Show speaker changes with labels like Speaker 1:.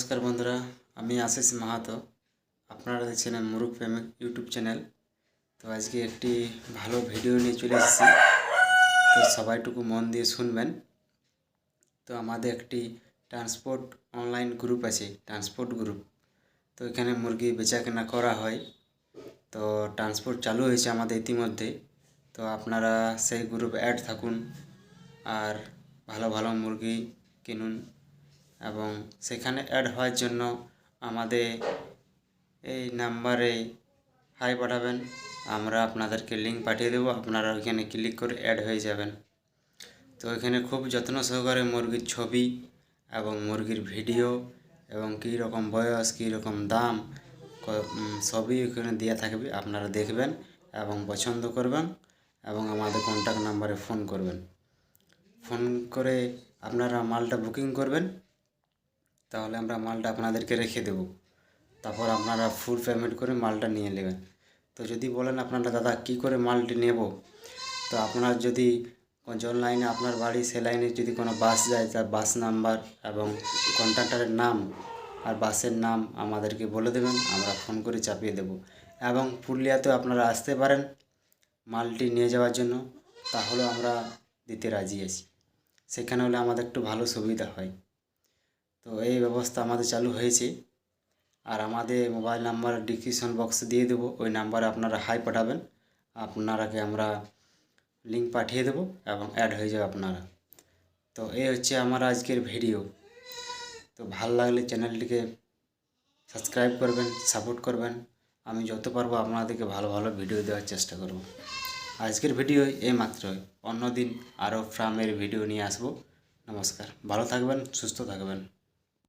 Speaker 1: নমস্কার বন্ধুরা, আমি আশিস মাহাতো। আপনারা দেখছেন মুরুখ প্রেমিক ইউটিউব চ্যানেল। তো আজকে একটি ভালো ভিডিও নিয়ে চলে এসেছি। তো সবাইটুকু মন দিয়ে শুনবেন। তো আমাদের একটি ট্রান্সপোর্ট অনলাইন গ্রুপ আছে, ট্রান্সপোর্ট গ্রুপ। তো এখানে মুরগি বেচা কেনা করা হয়। তো ট্রান্সপোর্ট চালু হয়েছে আমাদের ইতিমধ্যে। তো আপনারা সেই গ্রুপ অ্যাড থাকুন আর ভালো ভালো মুরগি কিনুন। এবং সেখানে অ্যাড হওয়ার জন্য আমাদের এই নাম্বারে হাই পাঠাবেন। আমরা আপনাদেরকে লিঙ্ক পাঠিয়ে দেবো। আপনারা ওইখানে ক্লিক করে অ্যাড হয়ে যাবেন। তো এখানে খুব যত্ন সহকারে মুরগির ছবি এবং মুরগির ভিডিও এবং কী রকম বয়স, কী রকম দাম সবই ওখানে দেওয়া থাকবে। আপনারা দেখবেন এবং পছন্দ করবেন এবং আমাদের কন্ট্যাক্ট নাম্বারে ফোন করবেন। ফোন করে আপনারা মালটা বুকিং করবেন। তাহলে আমরা মালটা আপনাদেরকে রেখে দেবো। তারপর আপনারা ফুল পেমেন্ট করে মালটা নিয়ে নেবেন। তো যদি বলেন আপনারা, দাদা, কী করে মালটি নেব? তো আপনার যদি কোন লাইনে আপনার বাড়ি সে লাইনে যদি কোনো বাস যায়, তার বাস নাম্বার এবং কন্ট্রাক্টরের নাম আর বাসের নাম আমাদেরকে বলে দেবেন, আমরা ফোন করে চাপিয়ে দেব। এবং পুরুলিয়াতেও আপনারা আসতে পারেন মালটি নিয়ে যাওয়ার জন্য তাহলে আমরা দিতে রাজি আছি। সেখানে হলে আমাদের একটু ভালো সুবিধা হয়। তো এই ব্যবস্থা আমাদের চালু হয়েছে। আর আমাদের মোবাইল নাম্বার ডিসক্রিপশন বক্সে দিয়ে দেবো। ওই নাম্বারে আপনারা হাই পাঠাবেন। আপনারাকে আমরা লিঙ্ক পাঠিয়ে দেবো এবং অ্যাড হয়ে যাবে আপনারা। তো এই হচ্ছে আমার আজকের ভিডিও। তো ভালো লাগলে চ্যানেলটিকে সাবস্ক্রাইব করবেন, সাপোর্ট করবেন। আমি যত পারব আপনাদেরকে ভালো ভালো ভিডিও দেওয়ার চেষ্টা করব। আজকের ভিডিও এই মাত্রই। অন্যদিন আরও ফ্রামের ভিডিও নিয়ে আসব। নমস্কার। ভালো থাকবেন, সুস্থ থাকবেন।